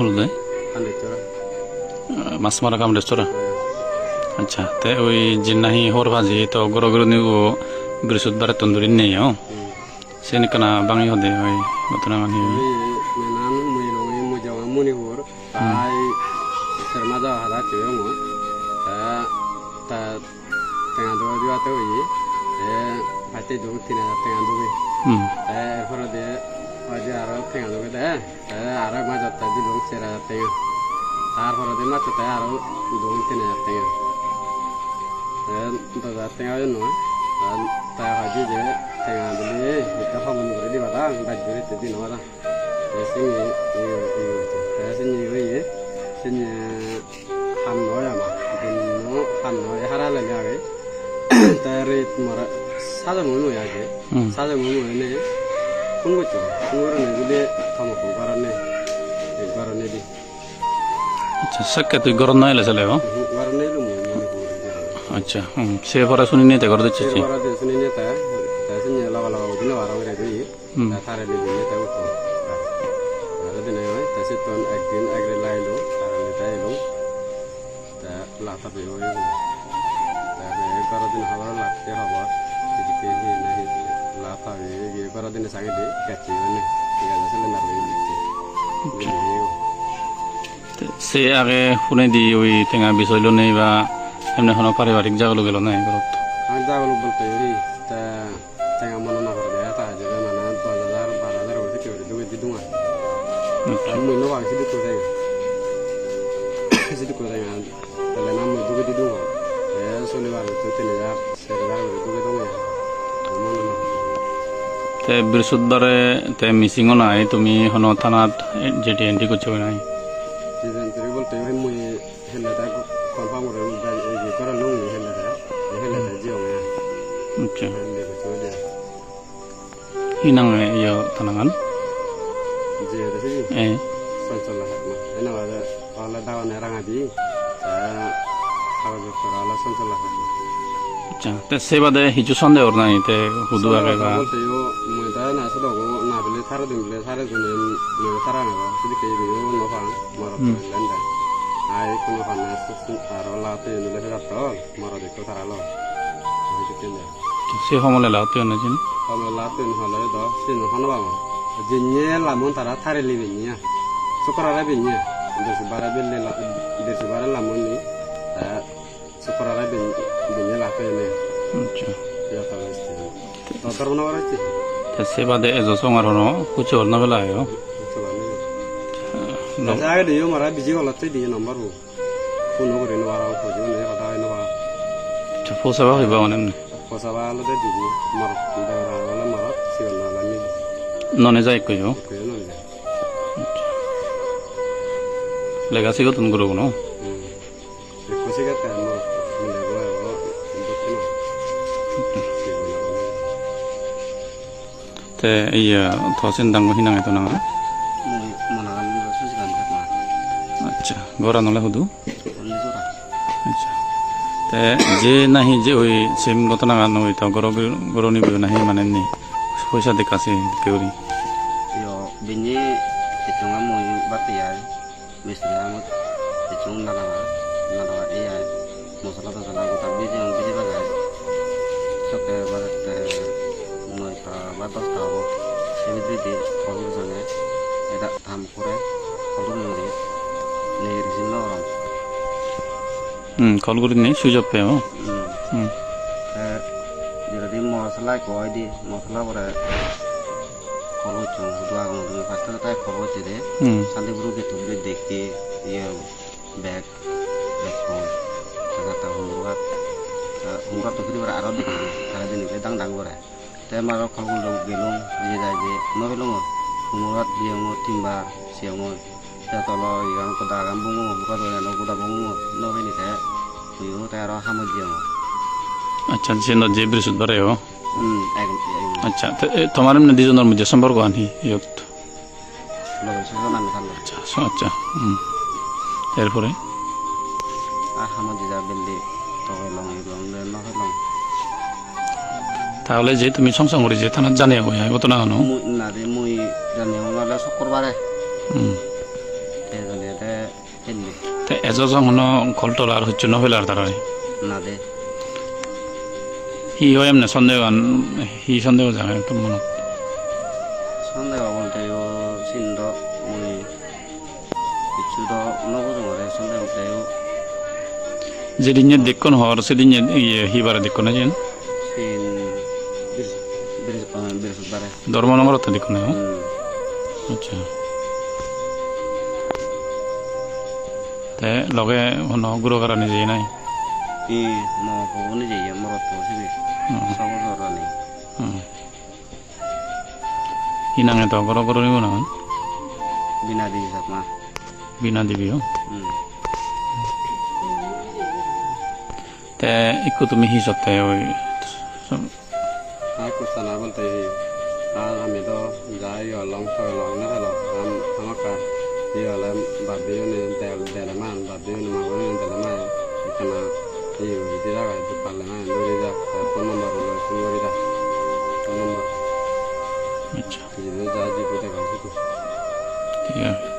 hulude Ande chora. মাছ মারা কাম রেস্তোরাঁ আচ্ছা তে ওই জিন্নাহি হর ভাজি তো গরো গরো নিগো বৃহস্পতিবারে তন্দুরি নেই ও সেন কানা বাঙি হদে ওই গতনা মানি Mui menan mui no mui mu jawa muni hur. Tai serma da hada chewe mo. Ta ta tengah dua aja arah tengah dua dah. Eh arah macam tadi dua cera tengah. তারপরে দিন মাত্র তাই আরও দু তিন হাজার টাকা দশ হাজার টাকা নয় তাই হাজি যে টাকা দিলে এটা খাব করে দিবা দা বাজ করে তে দিন ওরা সিনি ইয়ে ইয়ে হচ্ছে তাই সিনি ইয়ে সিনি হাম নয় আমা দিন হাম হারালে আগে তাই রেট মারা সাজা আগে হুম। সাজা মনে হয় নে কোন করছ কোন করে নেগুলি থামো কারণে এই কারণে দি আচ্ছা সাক্কে তুই গরম নয় চলে ও কারণে lu mo mo আচ্ছা হুম সে পরে শুনি নিতে করে দিচ্ছি. Hmm. Ara de ne ta si ton ekdin agre lailo, tara ni ta ilo. Ta la ta be hoye. Ta be bara din sange de kachi ne. Tiga jasa le nar be ni. Ni সে আগে শুনে দি ওই টেঙা বিষয়লো নেই বা এমনি কোনো পারিবারিক জাগলো গেল নাই ঘরত ini, ta tengah mana nak kerja, ta jadi mana bazar bazar udah sih udah duit di dungan. Kamu ini wah sih itu saya. Sih itu saya. Kalau nama itu di dungan. Ya soalnya wah itu tidak ya, serba itu তে বৃহস্পতিবারে তে মিসিংও নাই তুমি হন থানাত যেটি entry করছ নাই. আচ্ছা dia. হিনাং ইয়ে থানাগান. এ Sonsol lah sama. Ini ada kalau dawan orang aja. Saya kalau dokter Allah sonsol lah sama. আচ্ছা তে সে বাদে হিচু সন্দেহ নাই তে হুদু আগে বা বলতে ও মুইতা না শুধু না বলে সারা দিন বলে সারা দিন নয় সারা না শুধু কে দিও নফা মর লেন্দা আই কোন ফানা আর লাতে নিলে যাত মর দেখো সারা লো শুধু কে না সে সমলে লাউতে Nazin kalau latin halo itu sin hano bang jinnya lamun tara tare libinya sukara rabinya dari sebara bille la dari sebara lamun ni sukara rabin binya latin ni আচ্ছা ya tahu itu dokter mana orang sih তে সে বাদে এজো সঙ্গার হনো কুচি হল না বেলা আয়ো marah biji kalau tuh dia nomor bu kuno kuri nu warau kujo nih kata ini warau আচ্ছা ফোসাবা হইবা মানে deh biji marah daerah wala marah sih wala nih ননে যাই কইও kuyo nih লেগাসি গতন গুরু কোনো Ecco si che tempo, mi devo un po' তে ইয়া থসিন দাঙ্গ হিনাং এতো না Manakan susikan sama. আচ্ছা গড়া নলে হুদু. আচ্ছা তে যে নাহি যে ওই সেম ঘটনা গান ওই তো গর গরনি বই নাহি মানে নি পয়সা দেখাছে কেউরি Yo binyi hitungan mau bati ya. Misalnya amat hitung nada nada iya. Masalah masalah aku tapi yang biji bagai. Soke barat mau ta batas tahu. Sini di kalau sana ada tam kure kalau ni ni risin orang. হুম call করি নি switch off পেও Hmm. হুম Eh, jadi masalah kau ini masalah pada kalau cuma dua orang dulu pasti kita kalau jadi হুম nanti tahu humrat humrat tuh kita berarah deh karena ini pedang dang gue tapi malah kalau udah gelung dia aja mau gelung humrat dia mau timbar siang mau ya tolo yang kota kampung mau buka tuh yang kota bungu no ini saya Iyo, tayo hamad dia mau. আচ্ছা Hmm, ayun. আচ্ছা তো এ তোমার এমনি দুজনের মধ্যে সম্পর্ক আনহি ইয়ত Loh, susunan kan lo. আচ্ছা so, আচ্ছা হুম এরপরে তাহলে যে তুমি সংসার করে যে থানার জানিয়ে গো কত না হনো Mu na di mu dan yang ngala sokor bare. হুম তে এজন হন ঘলটল আর হচ্ছে নহইল আর তারা না দে হি হয় এমনি সন্দেহ হি সন্দেহ জানে তো মনে সন্দেহ বলতে ও সিন্ধ মুই কিছু তো নবুঝো মারে সন্দেহ বলতে ও যেদিন দেখুন হর সেদিন ইয়ে হিবারে দেখুন যেন সিন বৃহস্পতিবারে ধর্মনগর তো দেখুন হুম আচ্ছা। তে লগে হন গুরু কারণে যে নাই? ই মো ভবনে যাই আমার তো সিবি সব ধরা নেই হি নাঙে তো গর গর নিব না বিনা দিবি সাপমা বিনা দিবিও হুম। তে একটু তুমি হি সপ্তাহে ওই আর কুস্তানা বলতে আর আমি তো যাই লং তো লং না হলো আম আমাকা এই হলে বাদ দিয়ে নে দেল দেলে মান বাদ দিয়ে নে মাগো নে দেলে মান এখানে এই হইতে জায়গা তো পারলে না দৌড়ে যা ফোন নম্বর হলো ফোন করে যা ফোন নম্বর আচ্ছা এই যা জিপে দেখা ঠিক আছে